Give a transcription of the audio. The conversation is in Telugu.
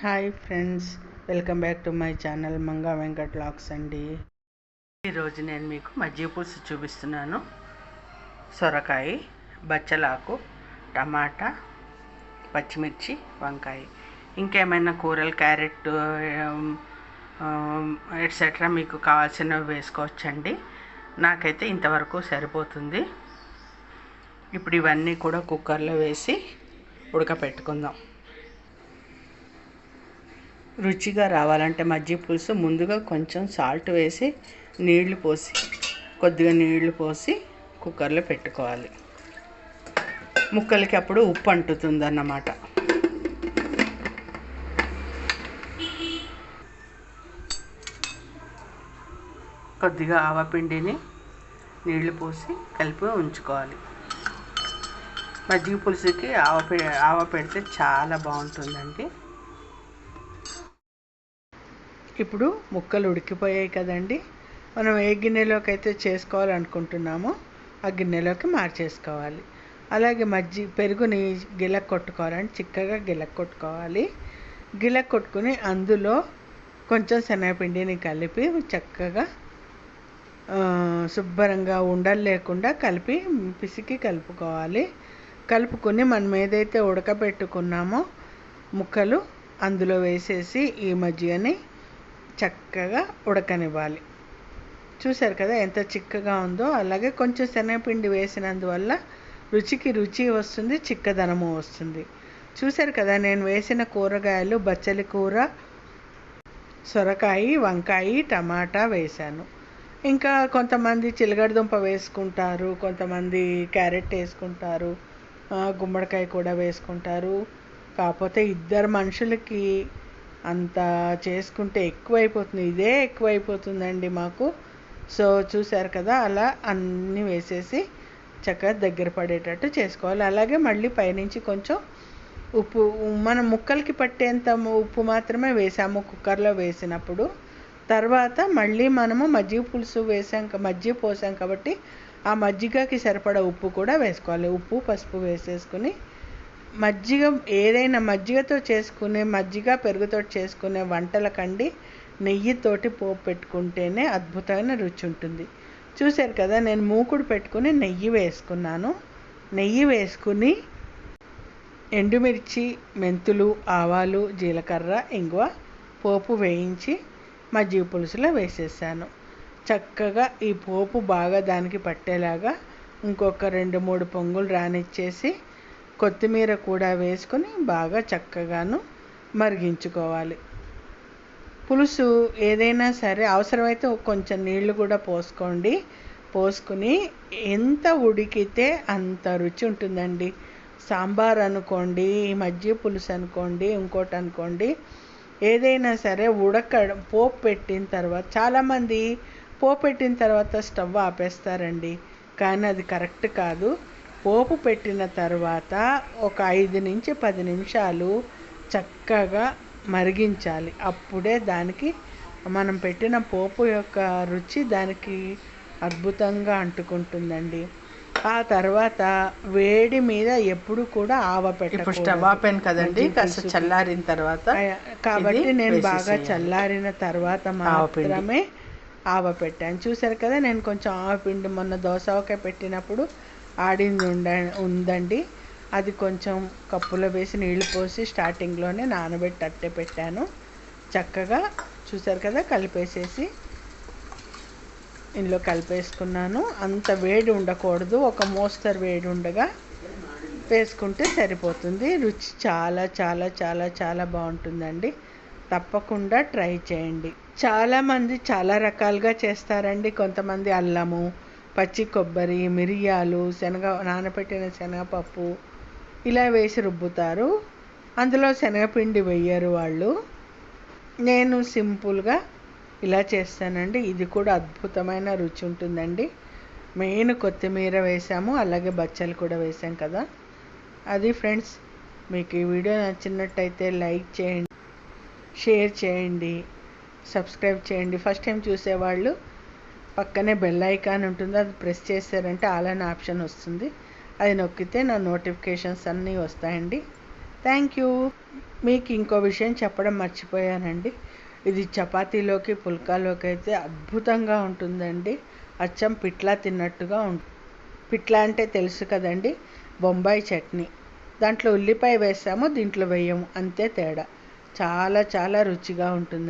Hi friends welcome back to my channel Manga Venkat lakhs అండి. ఈరోజు నేను మీకు మజ్జిగ పులుసు చూపిస్తున్నాను. సొరకాయ బచ్చలాకు టమాటా పచ్చిమిర్చి వంకాయ. ఇంకేమైనా కూరలు క్యారెట్ ఎట్సెట్రా మీకు కావాల్సినవి వేసుకోవచ్చండి. నాకైతే ఇంతవరకు సరిపోతుంది. ఇప్పుడు ఇవన్నీ కూడా కుక్కర్లో వేసి ఉడకపెట్టుకుందాం. రుచిగా రావాలంటే మజ్జిగ పులుసు ముందుగా కొంచెం సాల్ట్ వేసి నీళ్ళు పోసి కొద్దిగా నీళ్ళు పోసి కుక్కర్లో పెట్టుకోవాలి. ముక్కలకి అప్పుడు ఉప్పు అంటుతుంది అన్నమాట కొద్దిగా ఆవపిండిని నీళ్ళు పోసి కలిపి ఉంచుకోవాలి. మజ్జిగ పులుసుకి ఆవ ఆవ పెడితే చాలా బాగుంటుందండి. ఇప్పుడు ముక్కలు ఉడికిపోయాయి కదండి. మనం ఏ గిన్నెలోకి అయితే చేసుకోవాలనుకుంటున్నామో ఆ గిన్నెలోకి మార్చేసుకోవాలి. అలాగే మజ్జి పెరుగుని గిలక్ కొట్టుకోవాలని చిక్కగా గిలక్ కొట్టుకోవాలి. గిలక్ కొట్టుకుని అందులో కొంచెం శనగపిండిని కలిపి చక్కగా శుభ్రంగా ఉండలు లేకుండా కలిపి పిసికి కలుపుకోవాలి. కలుపుకొని మనం ఏదైతే ఉడకబెట్టుకున్నామో ముక్కలు అందులో వేసేసి ఈ మజ్జిగని చక్కగా ఉడకనివ్వాలి. చూశారు కదా ఎంత చిక్కగా ఉందో? అలాగే కొంచెం శనగపిండి వేసినందువల్ల రుచికి రుచి వస్తుంది చిక్కదనము వస్తుంది. చూశారు కదా నేను వేసిన కూరగాయలు బచ్చలి కూర సొరకాయ వంకాయ టమాటా వేశాను. ఇంకా కొంతమంది చిలగడదుంప వేసుకుంటారు కొంతమంది క్యారెట్ వేసుకుంటారు గుమ్మడికాయ కూడా వేసుకుంటారు. కాకపోతే ఇద్దరు మనుషులకి అంత చేసుకుంటే ఎక్కువైపోతుంది ఇదే ఎక్కువైపోతుందండి మాకు. సో చూసారు కదా అలా అన్నీ వేసేసి చక్కగా దగ్గర పడేటట్టు చేసుకోవాలి. అలాగే మళ్ళీ పైనుంచి కొంచెం ఉప్పు మనం ముక్కలకి పట్టేంత ఉప్పు మాత్రమే వేసాము కుక్కర్లో వేసినప్పుడు. తర్వాత మళ్ళీ మనము మజ్జిగ పులుసు వేసాం మజ్జిగ పోసాం కాబట్టి ఆ మజ్జిగకి సరిపడా ఉప్పు కూడా వేసుకోవాలి. ఉప్పు పసుపు వేసేసుకుని మజ్జిగ ఏదైనా మజ్జిగతో చేసుకునే మజ్జిగ పెరుగుతో చేసుకునే వంటల కండి నెయ్యితోటి పోపు పెట్టుకుంటేనే అద్భుతమైన రుచి ఉంటుంది. చూశారు కదా నేను మూకుడు పెట్టుకుని నెయ్యి వేసుకున్నాను. నెయ్యి వేసుకుని ఎండుమిర్చి మెంతులు ఆవాలు జీలకర్ర ఇంగువ పోపు వేయించి మజ్జిగ పులుసులో వేసేసాను. చక్కగా ఈ పోపు బాగా దానికి పట్టేలాగా ఇంకొక రెండు మూడు పొంగులు రానిచ్చేసి కొత్తిమీర కూడా వేసుకొని బాగా చక్కగాను మరిగించుకోవాలి. పులుసు ఏదైనా సరే అవసరమైతే కొంచెం నీళ్ళు కూడా పోసుకోండి. పోసుకుని ఎంత ఉడికితే అంత రుచి ఉంటుందండి. సాంబార్ అనుకోండి మజ్జి పులుసు అనుకోండి ఇంకోటి అనుకోండి. ఏదైనా సరే ఉడక పోపు పెట్టిన తర్వాత చాలామంది పోపు పెట్టిన తర్వాత స్టవ్ ఆపేస్తారండి. కానీ అది కరెక్ట్ కాదు. పోపు పెట్టిన తర్వాత ఒక ఐదు నుంచి పది నిమిషాలు చక్కగా మరిగించాలి. అప్పుడే దానికి మనం పెట్టిన పోపు యొక్క రుచి దానికి అద్భుతంగా అంటుకుంటుందండి. ఆ తర్వాత వేడి మీద ఎప్పుడు కూడా ఆవ స్టవ్ ఆపాను కదండి కాస్త చల్లారిన తర్వాత కాబట్టి నేను బాగా చల్లారిన తర్వాత మాత్రమే ఆవ పెట్టాను. చూసారు కదా నేను కొంచెం ఆవపిండి మొన్న దోసవకాయ పెట్టినప్పుడు ఆడింది ఉండ ఉందండి. అది కొంచెం కప్పులో వేసి నీళ్ళు పోసి స్టార్టింగ్లోనే నానబెట్టి అట్టే పెట్టాను. చక్కగా చూసారు కదా కలిపేసేసి ఇందులో కలిపేసుకున్నాను. అంత వేడి ఉండకూడదు. ఒక మోస్తరు వేడి ఉండగా వేసుకుంటే సరిపోతుంది. రుచి చాలా చాలా చాలా చాలా బాగుంటుందండి. తప్పకుండా ట్రై చేయండి. చాలామంది చాలా రకాలుగా చేస్తారండి. కొంతమంది అల్లము పచ్చి కొబ్బరి మిరియాలు శనగ నానబెట్టిన శనగపప్పు ఇలా వేసి రుబ్బుతారు. అందులో శనగపిండి వేయరు వాళ్ళు. నేను సింపుల్గా ఇలా చేస్తానండి. ఇది కూడా అద్భుతమైన రుచి ఉంటుందండి. మెయిన్ కొత్తిమీర వేసాము అలాగే బచ్చలు కూడా వేసాం కదా. అది ఫ్రెండ్స్ మీకు ఈ వీడియో నచ్చినట్టయితే లైక్ చేయండి షేర్ చేయండి సబ్స్క్రైబ్ చేయండి. ఫస్ట్ టైం చూసేవాళ్ళు పక్కనే బెల్ ఐకాన్ ఉంటుంది అది ప్రెస్ చేశారంటే ఆల్ అనే ఆప్షన్ వస్తుంది. అది నొక్కితే నా నోటిఫికేషన్స్ అన్నీ వస్తాయండి. థ్యాంక్ యూ మీకు ఇంకో విషయం చెప్పడం మర్చిపోయానండి. ఇది చపాతీలోకి పుల్కాలోకి అయితే అద్భుతంగా ఉంటుందండి. అచ్చం పిట్లా తిన్నట్టుగా ఉంటుంది పిట్లా అంటే తెలుసు కదండి బొంబాయి చట్నీ. దాంట్లో ఉల్లిపాయ వేసాము దీంట్లో వేయము అంతే తేడా. చాలా చాలా రుచిగా ఉంటుంది.